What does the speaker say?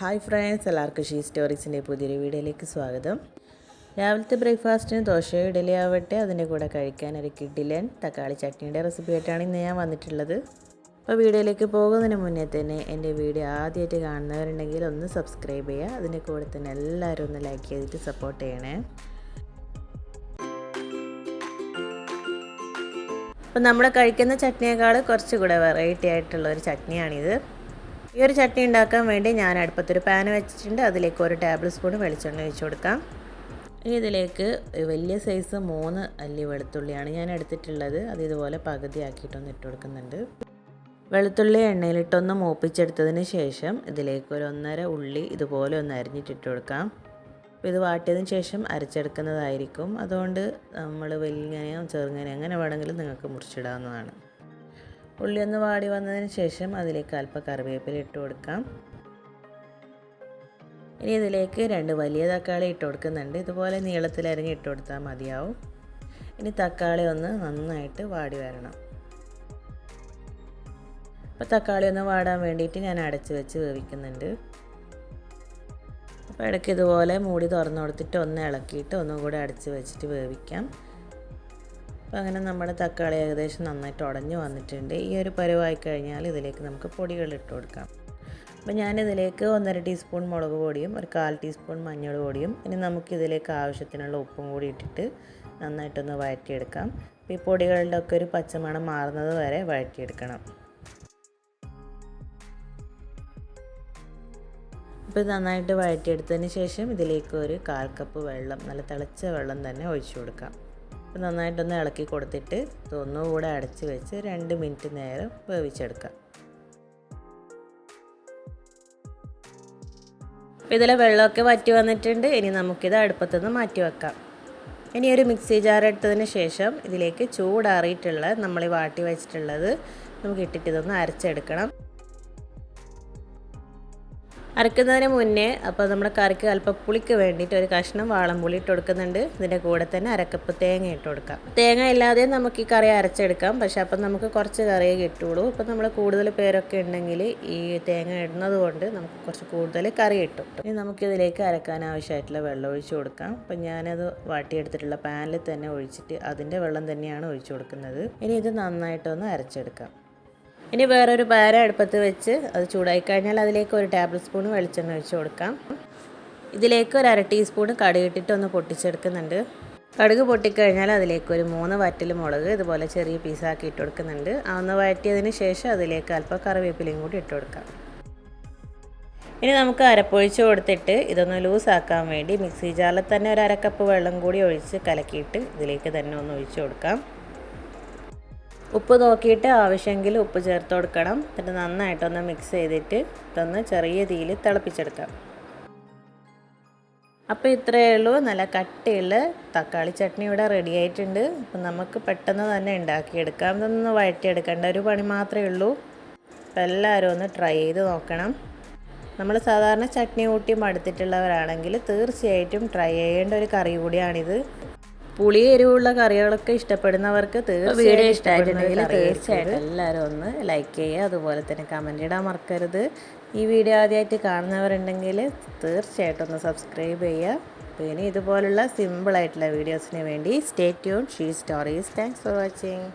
Hi friends എല്ലാവർക്കും she സ്റ്റോറീസിന്റെ പുതിയൊരു വീഡിയോയിലേക്ക് സ്വാഗതം. രാവിലത്തെ ബ്രേക്ക്ഫാസ്റ്റിന് ദോശയോ ഇഡലി ആവട്ടെ അതിന്റെ കൂടെ കഴിക്കാൻ ഒരു കിഡിലൻ തക്കാളി ചട്നിയുടെ റെസിപ്പി ആയിട്ടാണ് ഇന്ന് ഞാൻ വന്നിട്ടുള്ളത്. അപ്പോൾ വീഡിയോയിലേക്ക് പോകുന്നതിന് മുന്നേ തന്നെ എന്റെ വീഡിയോ ആദ്യമായിട്ട് കാണുന്നവരുണ്ടെങ്കിൽ ഒന്ന് സബ്സ്ക്രൈബ് ചെയ്യുക. അതിന്റെ കൂടെ തന്നെ എല്ലാവരും ഒന്ന് ലൈക്ക് ചെയ്തിട്ട് സപ്പോർട്ട് ചെയ്യണേ. അപ്പോൾ നമ്മൾ കഴിക്കുന്ന ചട്നിയേക്കാൾ കുറച്ചുകൂടെ വെറൈറ്റി ആയിട്ടുള്ള ഒരു ചട്നിയാണിത്. ഈ ഒരു ചട്നി ഉണ്ടാക്കാൻ വേണ്ടി ഞാൻ അടുപ്പത്തൊരു പാൻ വെച്ചിട്ടുണ്ട്. അതിലേക്ക് ഒരു ടേബിൾ സ്പൂൺ വെളിച്ചെണ്ണ ഒഴിച്ചു കൊടുക്കാം. ഇനി ഇതിലേക്ക് വലിയ സൈസ് മൂന്ന് അല്ലി വെളുത്തുള്ളിയാണ് ഞാൻ എടുത്തിട്ടുള്ളത്. അത് ഇതുപോലെ പകുതി ആക്കിയിട്ടൊന്ന് ഇട്ട് കൊടുക്കുന്നുണ്ട്. വെളുത്തുള്ളി എണ്ണയിലിട്ടൊന്ന് മൂപ്പിച്ചെടുത്തതിന് ശേഷം ഇതിലേക്ക് ഒരു ഒന്നര ഉള്ളി ഇതുപോലെ ഒന്ന് അരിഞ്ഞിട്ടിട്ട് കൊടുക്കാം. ഇത് വാട്ടിയതിന് ശേഷം അരച്ചെടുക്കുന്നതായിരിക്കും. അതുകൊണ്ട് നമ്മൾ വലിയ ചെറുങ്ങനെ അങ്ങനെ വേണമെങ്കിലും നിങ്ങൾക്ക് മുറിച്ചിടാവുന്നതാണ്. ഉള്ളി ഒന്ന് വാടി വന്നതിന് ശേഷം അതിലേക്ക് അല്പം കറിവേപ്പില ഇട്ട് കൊടുക്കാം. ഇനി ഇതിലേക്ക് രണ്ട് വലിയ തക്കാളി ഇട്ട് കൊടുക്കുന്നുണ്ട്. ഇതുപോലെ നീളത്തിൽ അരിഞ്ഞ് ഇട്ട് കൊടുത്താൽ മതിയാവും. ഇനി തക്കാളി ഒന്ന് നന്നായിട്ട് വാടി വരണം. അപ്പോൾ തക്കാളി ഒന്ന് വാടാൻ വേണ്ടിയിട്ട് ഞാൻ അടച്ച് വെച്ച് വേവിക്കുന്നുണ്ട്. അപ്പോൾ ഇടയ്ക്ക് ഇതുപോലെ മൂടി തുറന്നു കൊടുത്തിട്ട് ഒന്ന് ഇളക്കിയിട്ട് ഒന്നും കൂടെ അടച്ച് വെച്ചിട്ട് വേവിക്കാം. അപ്പോൾ അങ്ങനെ നമ്മുടെ തക്കാളി ഏകദേശം നന്നായിട്ട് ഉടഞ്ഞു വന്നിട്ടുണ്ട്. ഈ ഒരു പരുവായി കഴിഞ്ഞാൽ ഇതിലേക്ക് നമുക്ക് പൊടികൾ ഇട്ട് കൊടുക്കാം. അപ്പോൾ ഞാനിതിലേക്ക് ഒന്നര ടീസ്പൂൺ മുളക് പൊടിയും ഒരു കാൽ ടീസ്പൂൺ മഞ്ഞൾ പൊടിയും ഇനി നമുക്കിതിലേക്ക് ആവശ്യത്തിനുള്ള ഉപ്പും കൂടി ഇട്ടിട്ട് നന്നായിട്ടൊന്ന് വഴറ്റിയെടുക്കാം. ഈ പൊടികളുടെ ഒക്കെ ഒരു പച്ചമണം മാറുന്നത് വരെ വഴറ്റിയെടുക്കണം. അപ്പോൾ ഇത് നന്നായിട്ട് വഴറ്റിയെടുത്തതിന് ശേഷം ഇതിലേക്ക് ഒരു കാൽ കപ്പ് വെള്ളം നല്ല തിളച്ച വെള്ളം തന്നെ ഒഴിച്ചു കൊടുക്കാം. നന്നായിട്ടൊന്ന് ഇളക്കി കൊടുത്തിട്ട് ഇതൊന്നുകൂടെ അടച്ച് വെച്ച് രണ്ട് മിനിറ്റ് നേരം വേവിച്ചെടുക്കാം. ഇതിലെ വെള്ളമൊക്കെ വറ്റി വന്നിട്ടുണ്ട്. ഇനി നമുക്കിത് അടുപ്പത്തുനിന്ന് മാറ്റി വെക്കാം. ഇനി ഒരു മിക്സി ജാർ എടുത്തതിന് ശേഷം ഇതിലേക്ക് ചൂടാറിയിട്ടുള്ള നമ്മൾ വാട്ടി വെച്ചിട്ടുള്ളത് നമുക്ക് ഇട്ടിട്ട് ഇതൊന്ന് അരച്ചെടുക്കണം. അരക്കുന്നതിന് മുന്നേ അപ്പോൾ നമ്മുടെ കറിക്ക് അല്പം പുളിക്ക് വേണ്ടിയിട്ട് ഒരു കഷ്ണം വാളംപുളി ഇട്ട് കൊടുക്കുന്നുണ്ട്. ഇതിന്റെ കൂടെ തന്നെ അരക്കപ്പ് തേങ്ങ ഇട്ട് കൊടുക്കാം. തേങ്ങ ഇല്ലാതെ നമുക്ക് ഈ കറി അരച്ചെടുക്കാം. പക്ഷേ അപ്പം നമുക്ക് കുറച്ച് കറിയേ കിട്ടുള്ളൂ. അപ്പം നമ്മൾ കൂടുതൽ പേരൊക്കെ ഉണ്ടെങ്കിൽ ഈ തേങ്ങ ഇടുന്നത് കൊണ്ട് നമുക്ക് കുറച്ച് കൂടുതൽ കറി കിട്ടും. ഇനി നമുക്കിതിലേക്ക് അരക്കാൻ ആവശ്യമായിട്ടുള്ള വെള്ളം ഒഴിച്ചു കൊടുക്കാം. അപ്പം ഞാനത് വാട്ടിയെടുത്തിട്ടുള്ള പാനിൽ തന്നെ ഒഴിച്ചിട്ട് അതിന്റെ വെള്ളം തന്നെയാണ് ഒഴിച്ചു കൊടുക്കുന്നത്. ഇനി ഇത് നന്നായിട്ടൊന്ന് അരച്ചെടുക്കാം. ഇനി വേറൊരു പാര അടുപ്പത്ത് വെച്ച് അത് ചൂടായി കഴിഞ്ഞാൽ അതിലേക്ക് ഒരു ടേബിൾ സ്പൂൺ വെളിച്ചെണ്ണ ഒഴിച്ച് കൊടുക്കാം. ഇതിലേക്ക് ഒരു അര ടീസ്പൂൺ കടുക് ഇട്ടിട്ട് ഒന്ന് പൊട്ടിച്ചെടുക്കുന്നുണ്ട്. കടുക് പൊട്ടിക്കഴിഞ്ഞാൽ അതിലേക്ക് ഒരു മൂന്ന് വറ്റൽ മുളക് ഇതുപോലെ ചെറിയ പീസാക്കി ഇട്ട് കൊടുക്കുന്നുണ്ട്. ആ ഒന്ന് വഴറ്റിയതിന് ശേഷം അതിലേക്ക് അല്പം കറിവേപ്പിലയും കൂടി ഇട്ട് കൊടുക്കാം. ഇനി നമുക്ക് അരപ്പൊഴിച്ച് കൊടുത്തിട്ട് ഇതൊന്ന് ലൂസാക്കാൻ വേണ്ടി മിക്സി ജാറിൽ തന്നെ ഒരു അരക്കപ്പ് വെള്ളം കൂടി ഒഴിച്ച് കലക്കിയിട്ട് ഇതിലേക്ക് തന്നെ ഒന്ന് ഒഴിച്ച് കൊടുക്കാം. ഉപ്പ് നോക്കിയിട്ട് ആവശ്യമെങ്കിൽ ഉപ്പ് ചേർത്ത് കൊടുക്കണം. എന്നിട്ട് നന്നായിട്ടൊന്ന് മിക്സ് ചെയ്തിട്ട് ഇതൊന്ന് ചെറിയ തീയിൽ തിളപ്പിച്ചെടുക്കാം. അപ്പോൾ ഇത്രയേ ഉള്ളൂ. നല്ല കട്ടിയുള്ള തക്കാളി ചട്നി ഇവിടെ റെഡി ആയിട്ടുണ്ട്. അപ്പം നമുക്ക് പെട്ടെന്ന് തന്നെ ഉണ്ടാക്കിയെടുക്കാം. ഇതൊന്ന് വഴറ്റിയെടുക്കേണ്ട ഒരു പണി മാത്രമേ ഉള്ളൂ. അപ്പോൾ എല്ലാവരും ഒന്ന് ട്രൈ ചെയ്ത് നോക്കണം. നമ്മൾ സാധാരണ ചട്നി കൂട്ടി മടുത്തിട്ടുള്ളവരാണെങ്കിൽ തീർച്ചയായിട്ടും ട്രൈ ചെയ്യേണ്ട ഒരു കറി കൂടിയാണിത്. പുളി എരിവുള്ള കറികളൊക്കെ ഇഷ്ടപ്പെടുന്നവർക്ക് വീഡിയോ ഇഷ്ടമായിട്ടുണ്ടെങ്കിൽ തീർച്ചയായിട്ടും എല്ലാവരും ഒന്ന് ലൈക്ക് ചെയ്യുക. അതുപോലെ തന്നെ കമന്റ് ഇടാൻ മറക്കരുത്. ഈ വീഡിയോ ആദ്യമായിട്ട് കാണുന്നവരുണ്ടെങ്കിൽ തീർച്ചയായിട്ടും ഒന്ന് സബ്സ്ക്രൈബ് ചെയ്യുക. പിന്നെ ഇതുപോലുള്ള സിമ്പിളായിട്ടുള്ള വീഡിയോസിന് വേണ്ടി stay tune she stories thanks for watching